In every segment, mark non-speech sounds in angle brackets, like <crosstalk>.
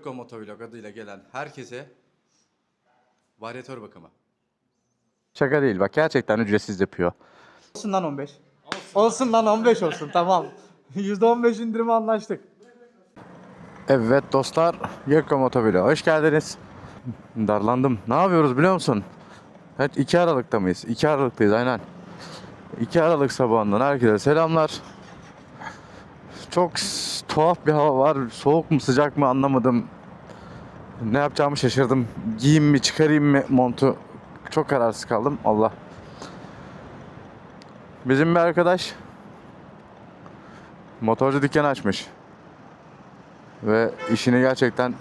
Gökko Motovlog adıyla gelen herkese varyatör bakımı. Şaka değil bak gerçekten ücretsiz yapıyor. Olsun lan 15. Olsun, lan 15 olsun tamam. <laughs> %15 indirime anlaştık. Evet dostlar Gökko Motovlog'a hoş geldiniz. Darlandım. Ne yapıyoruz biliyor musun? Evet 2 Aralık'ta mıyız? 2 Aralık'tayız aynen. 2 Aralık sabahından herkese selamlar. Çok tuhaf bir hava var. Soğuk mu sıcak mı anlamadım. Ne yapacağımı şaşırdım. Giyeyim mi çıkarayım mı montu. Çok kararsız kaldım. Allah. Bizim bir arkadaş motorcu dükkanı açmış. Ve işini gerçekten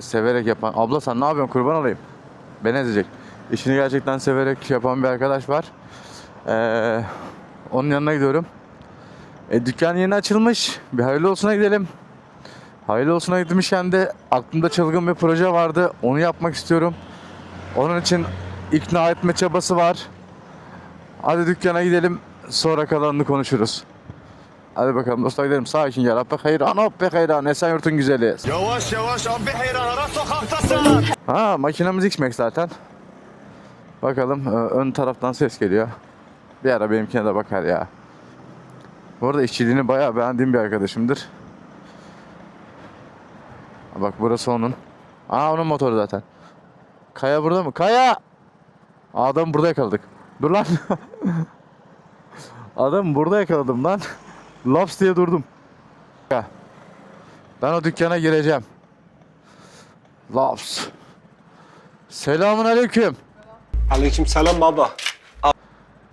severek yapan. Abla sen ne yapıyorsun kurban olayım. Beni ezecek. İşini gerçekten severek yapan bir arkadaş var. Ee, onun yanına gidiyorum. E, dükkan yeni açılmış. Bir hayırlı olsuna gidelim. Hayırlı olsuna gitmişken de aklımda çılgın bir proje vardı. Onu yapmak istiyorum. Onun için ikna etme çabası var. Hadi dükkana gidelim. Sonra kalanını konuşuruz. Hadi bakalım dostlar gidelim. Sakin gel. Abbe hayran, abbe hayran. Esenyurt'un güzeli. Yavaş yavaş abi hayran ara sokaktasın. Ha makinamız X-Max zaten. Bakalım e, ön taraftan ses geliyor. Bir ara benimkine de bakar ya. Bu arada işçiliğini bayağı beğendiğim bir arkadaşımdır. Bak burası onun. Aa onun motoru zaten. Kaya burada mı? Kaya! Adam burada yakaladık. Dur lan. <laughs> Adam burada yakaladım lan. Laps diye durdum. Ben o dükkana gireceğim. Laps. Selamun aleyküm. Aleyküm selam baba.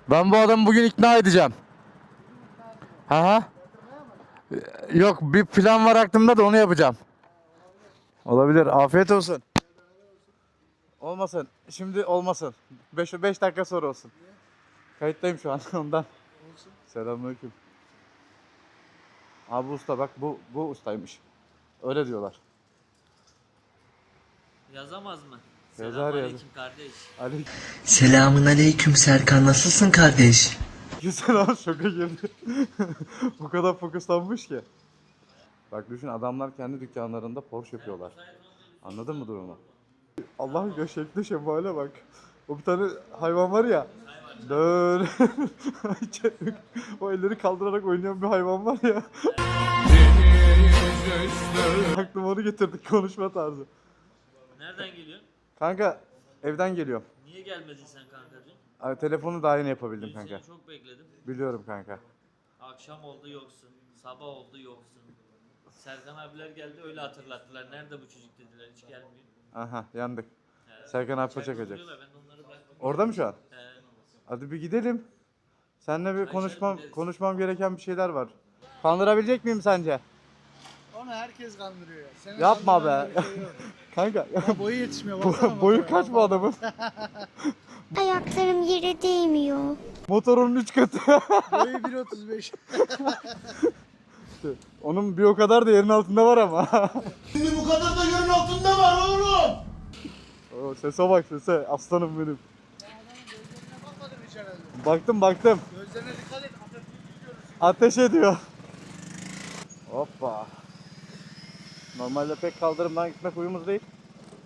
Ben bu adamı bugün ikna edeceğim. Ha ha. Yok bir plan var aklımda da onu yapacağım. Olabilir. Afiyet olsun. Olmasın. Şimdi olmasın. 5 5 dakika sonra olsun. Kayıttayım şu an <laughs> ondan. Selamünaleyküm. Abi usta bak bu bu ustaymış. Öyle diyorlar. Yazamaz mı? Yazar, Selamünaleyküm yazar. kardeş. Ali Selamun aleyküm Serkan nasılsın kardeş? Abi şoka girdi. <laughs> Bu kadar fokuslanmış ki. Bak düşün adamlar kendi dükkanlarında Porsche yapıyorlar. Anladın mı durumu? Allah göşekli şemale bak. O bir tane hayvan var ya. Böyle <laughs> o elleri kaldırarak oynayan bir hayvan var ya. <laughs> Aklıma onu getirdik konuşma tarzı. Nereden geliyorsun? Kanka evden geliyorum. Niye gelmedin sen? Abi, telefonu daha yeni yapabildim Dün kanka. seni çok bekledim. Biliyorum kanka. Akşam oldu yoksun. Sabah oldu yoksun. Serkan abiler geldi öyle hatırlattılar. Nerede bu çocuk dediler hiç gelmiyor. Aha yandık. He. Serkan abi İçeride çakacak. duruyorlar, Ben de onları bıraktım. Orada mı şu an? He. Hadi bir gidelim. Seninle bir konuşmam gideriz. konuşmam gereken bir şeyler var. Kandırabilecek miyim sence? Onu herkes kandırıyor ya. Seni Yapma kandıran be. bir şey yok. <laughs> Kanka Ya boyu yetişmiyor <laughs> baksana. bo- boyu kaç bu adamın? <laughs> Ayaklarım yere değmiyor. Motorun 3 katı. Boyu 1.35. <laughs> Onun bir o kadar da yerin altında var ama. <laughs> Şimdi bu kadar da yerin altında var oğlum. Oo, sese bak sese. Aslanım benim. Baktım baktım. Gözlerine dikkat et. Ateş ediyor. Hoppa. Normalde pek kaldırımdan gitmek uyumuz değil.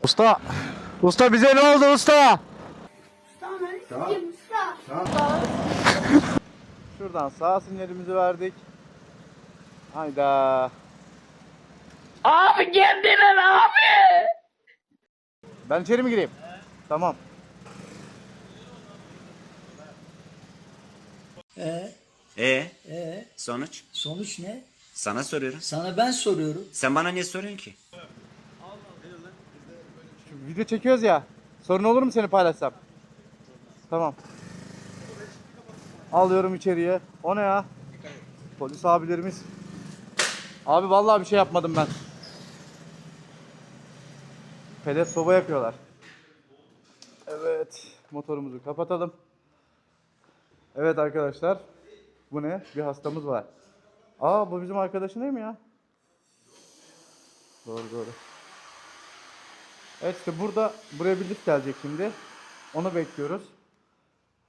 Usta. Usta bize ne oldu usta? <laughs> Şuradan sağ sinyalimizi verdik. Hayda. Abi geldiler abi. Ben içeri mi gireyim? Tamam. Ee, E ee, sonuç? sonuç ne? Sana soruyorum. Sana ben soruyorum. Sen bana niye soruyorsun ki? Video çekiyoruz ya. Sorun olur mu seni paylaşsam? Tamam. Alıyorum içeriye. O ne ya? Polis abilerimiz. Abi vallahi bir şey yapmadım ben. Pelet soba yapıyorlar. Evet. Motorumuzu kapatalım. Evet arkadaşlar. Bu ne? Bir hastamız var. Aa bu bizim arkadaşın değil mi ya? Doğru doğru. Evet işte burada buraya bir lift gelecek şimdi. Onu bekliyoruz.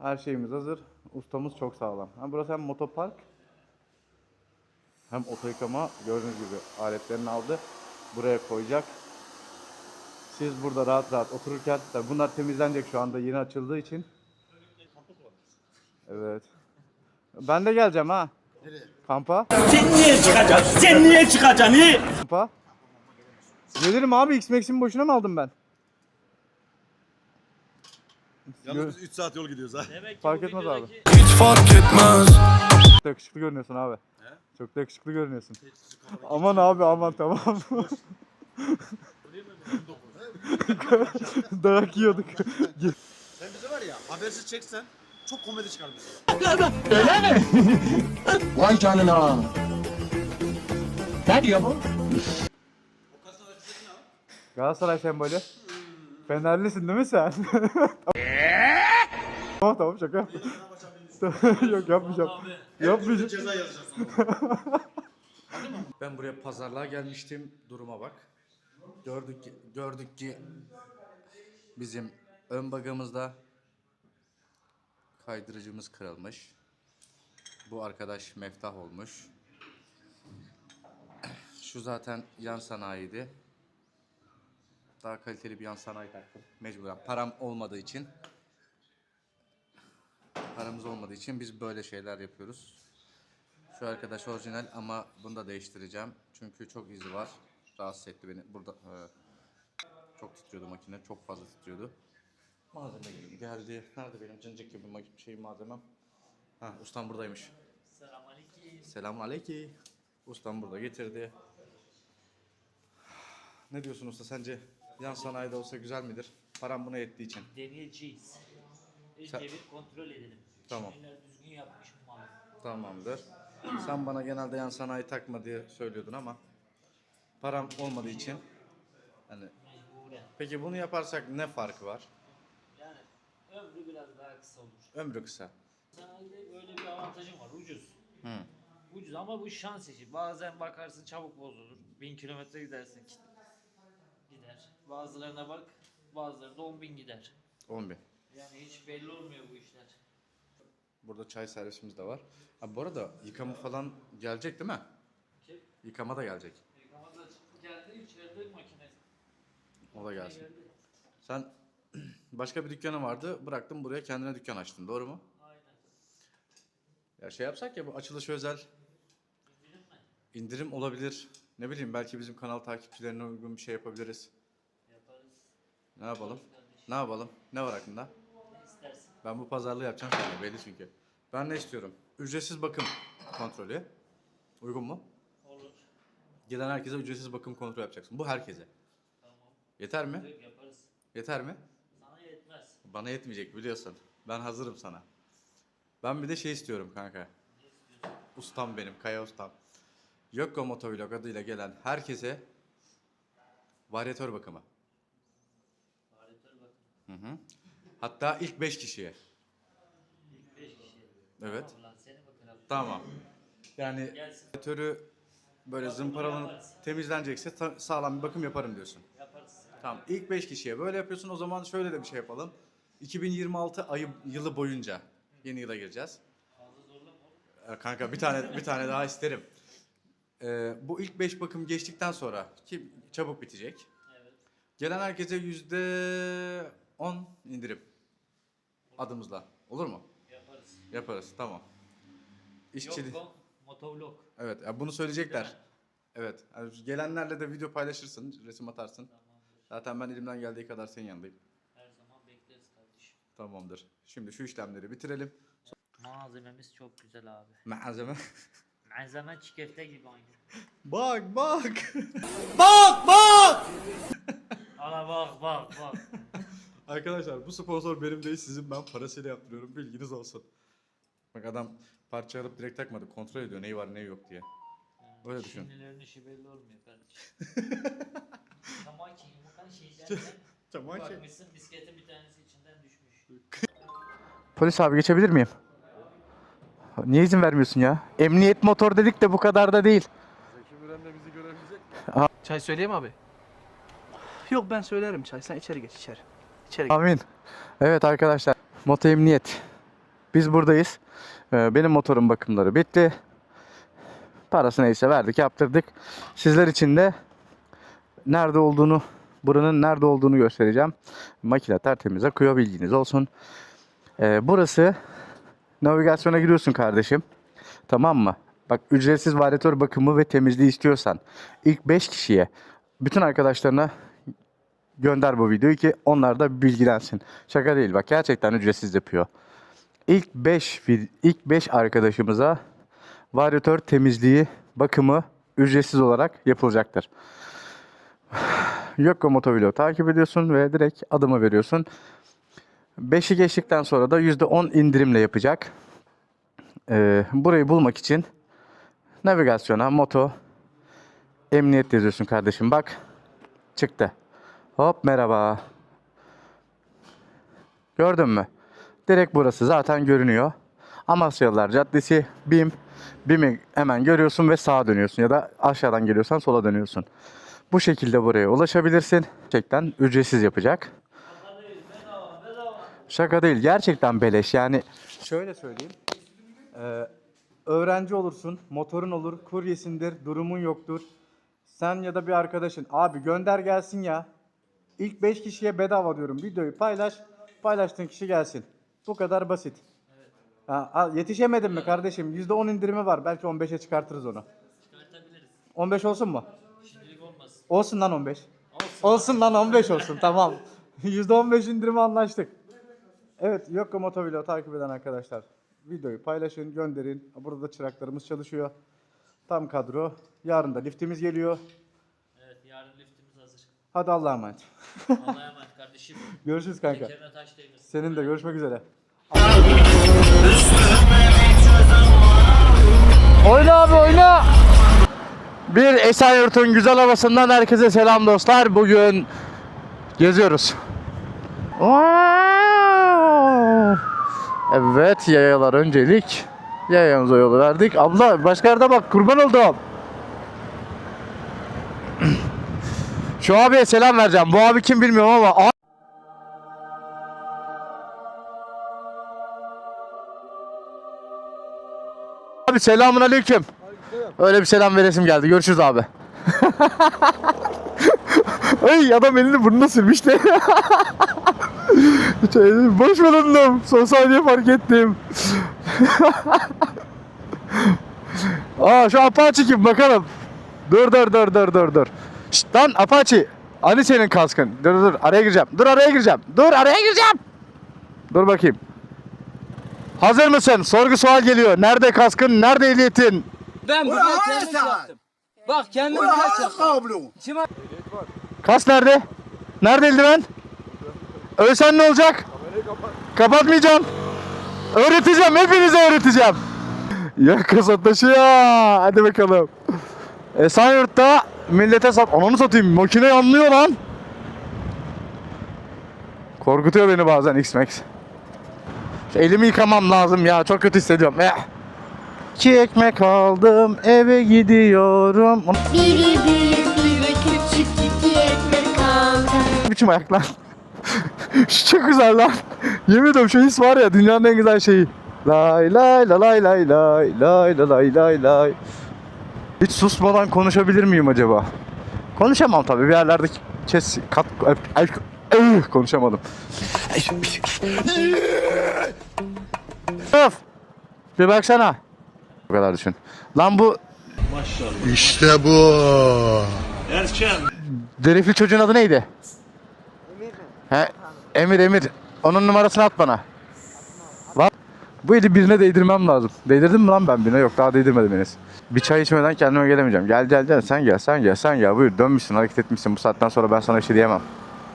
Her şeyimiz hazır. Ustamız çok sağlam. Ha, burası hem motopark hem oto yıkama. Gördüğünüz gibi aletlerini aldı. Buraya koyacak. Siz burada rahat rahat otururken tabii bunlar temizlenecek şu anda yeni açıldığı için. Evet. Ben de geleceğim ha. Kampa. Sen niye çıkacaksın? Sen niye çıkacaksın? Kampa. Gelirim abi X-Max'imi boşuna mı aldım ben? Yalnız biz 3 saat yol gidiyoruz ha. Demek ki Fark bu etmez abi. videodaki- Çok da yakışıklı görünüyorsun abi. Çok da yakışıklı görünüyorsun. aman abi aman tamam. Dayak yiyorduk. Sen bize var ya habersiz çeksen çok komedi çıkar bize. Vay canına. Ne diyor bu? Galatasaray sembolü. Fenerlisin değil mi sen? <laughs> tamam tamam şaka yaptım. <laughs> Yok yapmayacağım. Yapmayacağım. Ceza yazacağız sana. <laughs> Ben buraya pazarlığa gelmiştim. Duruma bak. Gördük ki, gördük ki bizim ön bagajımızda kaydırıcımız kırılmış. Bu arkadaş meftah olmuş. Şu zaten yan sanayiydi. Daha kaliteli bir yan sanayi taktım. Mecburen. Param olmadığı için. Paramız olmadığı için biz böyle şeyler yapıyoruz. Şu arkadaş orijinal ama bunu da değiştireceğim. Çünkü çok izi var. Rahatsız etti beni. Burada e, çok titriyordu makine. Çok fazla titriyordu. Malzeme geldi. Nerede benim cıncık gibi şey malzemem? Ha, ustam buradaymış. Selamünaleyküm. Selamun aleyküm. Ustam burada getirdi. Ne diyorsun usta sence yan sanayide olsa güzel midir? Param buna yettiği için. Deneyeceğiz. Önce Sen- bir kontrol edelim. Tamam. Şeyler düzgün yapmış mı malı? Tamamdır. Sen bana genelde yan sanayi takma diye söylüyordun ama param olmadığı için hani Mecburen. peki bunu yaparsak ne farkı var? Yani ömrü biraz daha kısa olur. Ömrü kısa. Sanayide böyle bir avantajım var. Ucuz. Hı. Ucuz ama bu şans işi. Bazen bakarsın çabuk bozulur. Bin kilometre gidersin. Gider. Bazılarına bak. Bazıları da 10 bin gider. 10 bin. Yani hiç belli olmuyor bu işler. Burada çay servisimiz de var. Ha, bu arada yıkama falan gelecek değil mi? Ki Yıkama da gelecek. yıkamada geldi içeride makine. O da gelsin. Geldi. Sen <clears throat> başka bir dükkanın vardı. Bıraktın buraya kendine dükkan açtın. Doğru mu? Aynen. Ya şey yapsak ya bu açılış özel İndirim mi? indirim olabilir. Ne bileyim belki bizim kanal takipçilerine uygun bir şey yapabiliriz. Yaparız. Ne yapalım? Kardeşim, Ne yapalım? Ne var aklında? Ne? Ben bu pazarlığı yapacağım sana belli çünkü. Ben ne istiyorum? Ücretsiz bakım kontrolü. Uygun mu? Olur. Gelen herkese ücretsiz bakım kontrolü yapacaksın. Bu herkese. Tamam. Yeter mi? Yaparız. Yeter mi? Sana yetmez. Bana yetmeyecek biliyorsun. Ben hazırım sana. Ben bir de şey istiyorum kanka. Ustam benim, Kaya Ustam. Yokko Motovlog adıyla gelen herkese varyatör bakımı. Varyatör bakın. Hı hı. Hatta ilk 5 kişiye. İlk 5 kişi. Evet. Tamam seni. Yani Gelsin. varyatörü böyle zımparalanıp temizlenecekse ta- sağlam bir bakım yaparım diyorsun. Yaparız. Tamam. İlk 5 kişiye böyle yapıyorsun. O zaman şöyle de bir şey yapalım. 2026 ayı yılı boyunca yeni yıla gireceğiz. Ee, Kanka bir tane bir tane daha isterim. Ee, bu ilk 5 bakım geçtikten sonra ki çabuk bitecek. Evet. Gelen herkese yüzde 10 indirim. Adımızla. Olur mu? Yaparız. Yaparız. Tamam. İşçi. Yok bu motovlog. Evet. ya bunu söyleyecekler. Evet. yani gelenlerle de video paylaşırsın, resim atarsın. Tamamdır. Zaten ben elimden geldiği kadar senin yanındayım. Her zaman bekleriz kardeşim. Tamamdır. Şimdi şu işlemleri bitirelim. Malzememiz çok güzel abi. Malzeme. Malzeme çiğ köfte gibi aynı. bak bak. Ana bak bak bak. Arkadaşlar bu sponsor benim değil sizin ben parasıyla yaptırıyorum bilginiz olsun. Bak adam parça alıp direkt takmadı kontrol ediyor neyi var neyi yok diye. Öyle düşün. Çinlilerin işi belli olmuyor kardeşim. Tamam ki yumurtanın şeyden Tamam ki. bakmışsın bisikletin bir tanesi içinden düşmüş. Polis abi geçebilir miyim? Niye izin vermiyorsun ya? Emniyet motor dedik de bu kadar da değil. Çay söyleyeyim abi. Yok ben söylerim çay. Sen içeri geç içeri. İçeri geç. Amin. Evet arkadaşlar. Moto Emniyet. Biz buradayız. Ee, benim motorun bakımları bitti. Parası neyse verdik yaptırdık. Sizler için de nerede olduğunu buranın nerede olduğunu göstereceğim. Makine tertemiz akıyor bilginiz olsun. Ee, burası navigasyona giriyorsun kardeşim. Tamam mı? Bak ücretsiz varyatör bakımı ve temizliği istiyorsan ilk 5 kişiye bütün arkadaşlarına gönder bu videoyu ki onlar da bilgilensin. Şaka değil bak gerçekten ücretsiz yapıyor. İlk 5 ilk 5 arkadaşımıza varyatör temizliği, bakımı ücretsiz olarak yapılacaktır. <sighs> Yokko Motovlog'u takip ediyorsun ve direkt adımı veriyorsun. 5'i geçtikten sonra da %10 indirimle yapacak. Ee, burayı bulmak için navigasyona moto emniyet yazıyorsun kardeşim bak çıktı. Hop merhaba. Gördün mü? Direkt burası zaten görünüyor. Amasyalılar Caddesi, BİM. BİM'i hemen görüyorsun ve sağa dönüyorsun ya da aşağıdan geliyorsan sola dönüyorsun. Bu şekilde buraya ulaşabilirsin. Gerçekten ücretsiz yapacak. Şaka değil. Gerçekten beleş. Yani şöyle söyleyeyim. Ee, öğrenci olursun, motorun olur, kuryesindir, durumun yoktur. Sen ya da bir arkadaşın. Abi gönder gelsin ya. İlk 5 kişiye bedava diyorum. Videoyu paylaş. Paylaştığın kişi gelsin. Bu kadar basit. Ha, yetişemedin mi kardeşim? %10 indirimi var. Belki 15'e çıkartırız onu. Çıkartabiliriz. 15 olsun mu? Şimdilik olmasın. Olsun lan 15. Olsun. Olsun lan 15 olsun tamam. <laughs> %15 indirimi anlaştık. Evet Yokko Motovlog'u takip eden arkadaşlar videoyu paylaşın, gönderin. Burada da çıraklarımız çalışıyor. Tam kadro. Yarın da liftimiz geliyor. Evet yarın liftimiz hazır. Hadi Allah'a emanet. Allah'a emanet kardeşim. Görüşürüz kanka. Tekerine taş değmesin. Senin de görüşmek üzere. Oyna abi oyna. Bir Esenyurt'un güzel havasından herkese selam dostlar. Bugün geziyoruz. Evet yayalar öncelik. Yayamıza yolu verdik. Abla başka yerde bak kurban oldum. Şu abiye selam vereceğim. Bu abi kim bilmiyorum ama Abi selamun aleyküm. Öyle bir selam veresim geldi. Görüşürüz abi. <laughs> Ay adam elini burnuna sürmüş de. Boş bulundum. Son saniye fark ettim. <laughs> Aa şu Apache kim bakalım. Dur dur dur dur dur dur. Şşt lan Apache. Hani senin kaskın? Dur dur dur araya gireceğim. Dur araya gireceğim. Dur araya gireceğim. Dur bakayım. Hazır mısın? Sorgu sual geliyor. Nerede kaskın? Nerede ehliyetin? Ben bunu kendim yaptım. Bak kendim yaptım. Kas nerede? Nerede eldiven? Ölsen ne olacak? Kapatmayacağım. Öğreteceğim. Hepinize öğreteceğim. Ya kasataşı ya. Hadi bakalım. Esenyurt'ta millete sat. Ananı satayım. Makine anlıyor lan. Korkutuyor beni bazen X-Max. Elimi yıkamam lazım ya. Çok kötü hissediyorum. Eh. İki ekmek aldım. Eve gidiyorum. Biri büyük biri küçük iki ekmek kaldı. Ne biçim ayak lan? <laughs> Şu çok güzel lan. Yemin ediyorum şu his var ya dünyanın en güzel şeyi. Lay lay la lay lay lay lay la lay lay lay. Susmadan konuşabilir miyim acaba? Konuşamam tabii bir yerlerde kes kat ay- konuşamadım. Öf. Bir baksana. Bu kadar düşün. Lan bu İşte bu. Derifli çocuğun adı neydi? Emir He, Emir Emir. Onun numarasını at bana. Bu eli birine değdirmem lazım. Değdirdim mi lan ben birine? Yok daha değdirmedim henüz. Bir çay içmeden kendime gelemeyeceğim. Gel gel gel sen gel sen gel sen gel buyur dönmüşsün hareket etmişsin bu saatten sonra ben sana bir şey diyemem.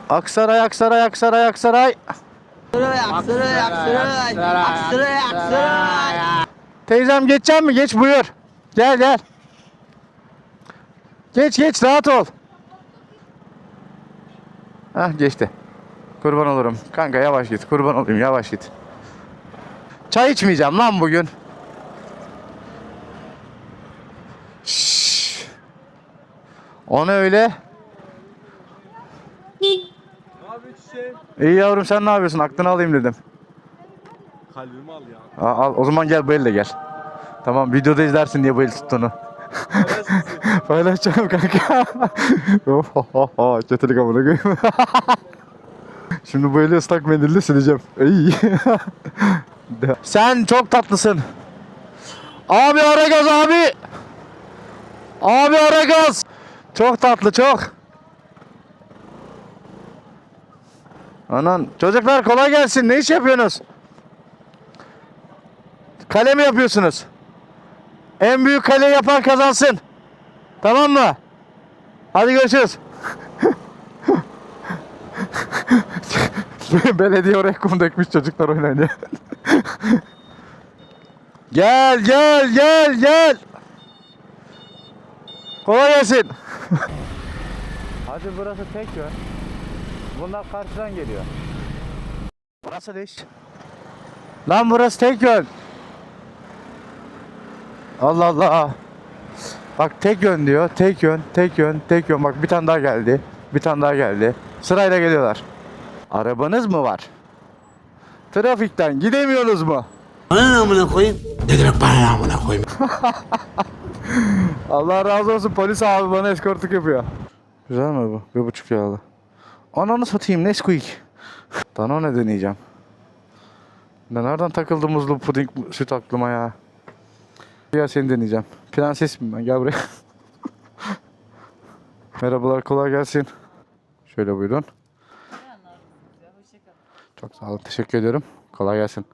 Aksaray Aksaray Aksaray Aksaray. Teyzem geçecek mi? Geç buyur. Gel gel. Geç geç rahat ol. Hah geçti. Kurban olurum. Kanka yavaş git. Kurban olayım yavaş git. Çay içmeyeceğim lan bugün. Şşş. O ne öyle? İyi yavrum sen ne yapıyorsun? Aklını alayım dedim. Kalbimi al ya. Aa, al. O zaman gel bu elle gel. Tamam videoda izlersin diye bu el tuttuğunu. <laughs> Paylaşacağım kanka. <laughs> Ohohoho, Kötülük amına koyayım. <laughs> Şimdi böyle ıslak mendille sileceğim. Ey. <laughs> Sen çok tatlısın. Abi ara gaz abi. Abi ara gaz. Çok tatlı çok. Anan çocuklar kolay gelsin. Ne iş yapıyorsunuz? Kale mi yapıyorsunuz? En büyük kale yapan kazansın. Tamam mı? Hadi görüşürüz. <laughs> Belediye oraya kum dökmüş çocuklar oynanıyor. Gel gel gel gel. Kolay gelsin. Hadi burası tek yön. Bunlar karşıdan geliyor. Burası ne iş? Lan burası tek yön. Allah Allah. Bak tek yön diyor. Tek yön, tek yön, tek yön. Bak bir tane daha geldi. Bir tane daha geldi. Sırayla geliyorlar. Arabanız mı var? Trafikten gidemiyorsunuz mu? Bana amına koyayım. Ne demek bana amına koyayım? <laughs> Allah razı olsun polis abi bana eskortluk yapıyor. Güzel mi bu? Bir buçuk yağlı. Ananı satayım Nesquik. Danone deneyeceğim. Ben nereden takıldı muzlu puding süt aklıma ya. Ya seni deneyeceğim. Prensesim ben gel buraya. <laughs> Merhabalar kolay gelsin. Şöyle buyurun. Çok sağ olun teşekkür ediyorum. Kolay gelsin.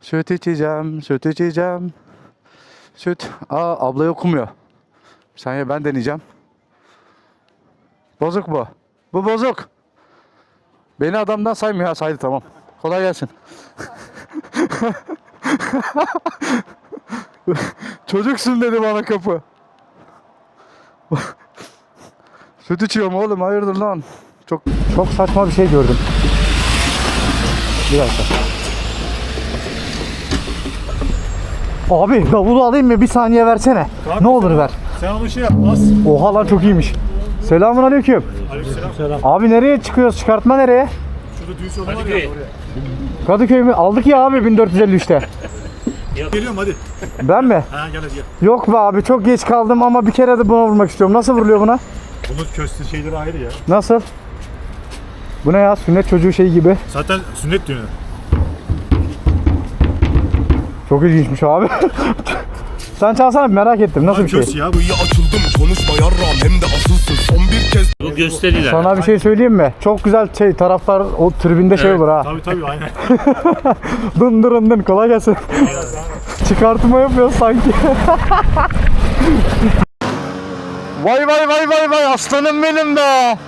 Süt içeceğim, süt içeceğim. Süt. Aa abla okumuyor. Bir saniye ben deneyeceğim. Bozuk bu. Bu bozuk. Beni adamdan saymıyor ha saydı tamam. Kolay gelsin. <laughs> Çocuksun dedi bana kapı. Süt içiyorum oğlum hayırdır lan. Çok çok saçma bir şey gördüm. Bir dakika. Abi davulu alayım mı? Bir saniye versene. ne olur ver. Sen onu şey yap. Bas. Oha lan çok iyiymiş. Selamun aleyküm. Aleykümselam. Abi nereye çıkıyoruz? Çıkartma nereye? Şurada düğün salonu var ya oraya. Kadıköy mü? Aldık ya abi 1453'te. Geliyorum hadi. Ben mi? Ha gel hadi gel. Yok be abi çok geç kaldım ama bir kere de buna vurmak istiyorum. Nasıl vuruluyor buna? Bunun köstü şeyleri ayrı ya. Nasıl? Bu ne ya? Sünnet çocuğu şey gibi. Zaten sünnet düğünü. Çok ilginçmiş abi. <laughs> Sen çalsana bir merak ettim. Nasıl bir şey? Ya bu. İyi açıldım konuşma yarram hem de asılsın son bir kez Bu gösteriler. Sana bir şey söyleyeyim mi? Çok güzel şey taraftar o tribünde şey olur ha. Tabii tabii aynen. <laughs> Dın dırın dın kolay gelsin. <laughs> Çıkartma yapıyor sanki. vay vay vay vay vay aslanım benim be.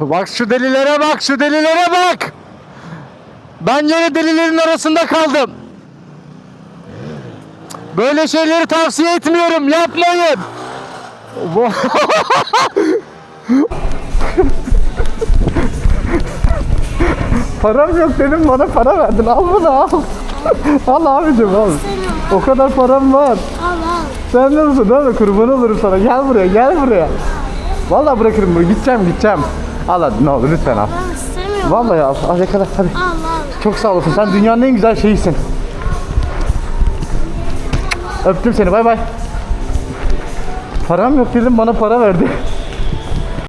Bak şu delilere bak şu delilere bak. Ben yine delilerin arasında kaldım. Böyle şeyleri tavsiye etmiyorum yapmayın. <laughs> Param yok dedim bana para verdin. Al bunu al. al abicim al. O kadar param var. Al al. Sen ne misin? Ne kurban olurum sana. Gel buraya gel buraya. Vallahi bırakırım bunu. Gideceğim gideceğim. Al hadi ne olur lütfen al. Ben istemiyorum. Vallahi al. Al yakala hadi. Al al. Çok sağ olasın. Sen dünyanın en güzel şeyisin. Öptüm seni. Bay bay. Param yok dedim bana para verdi.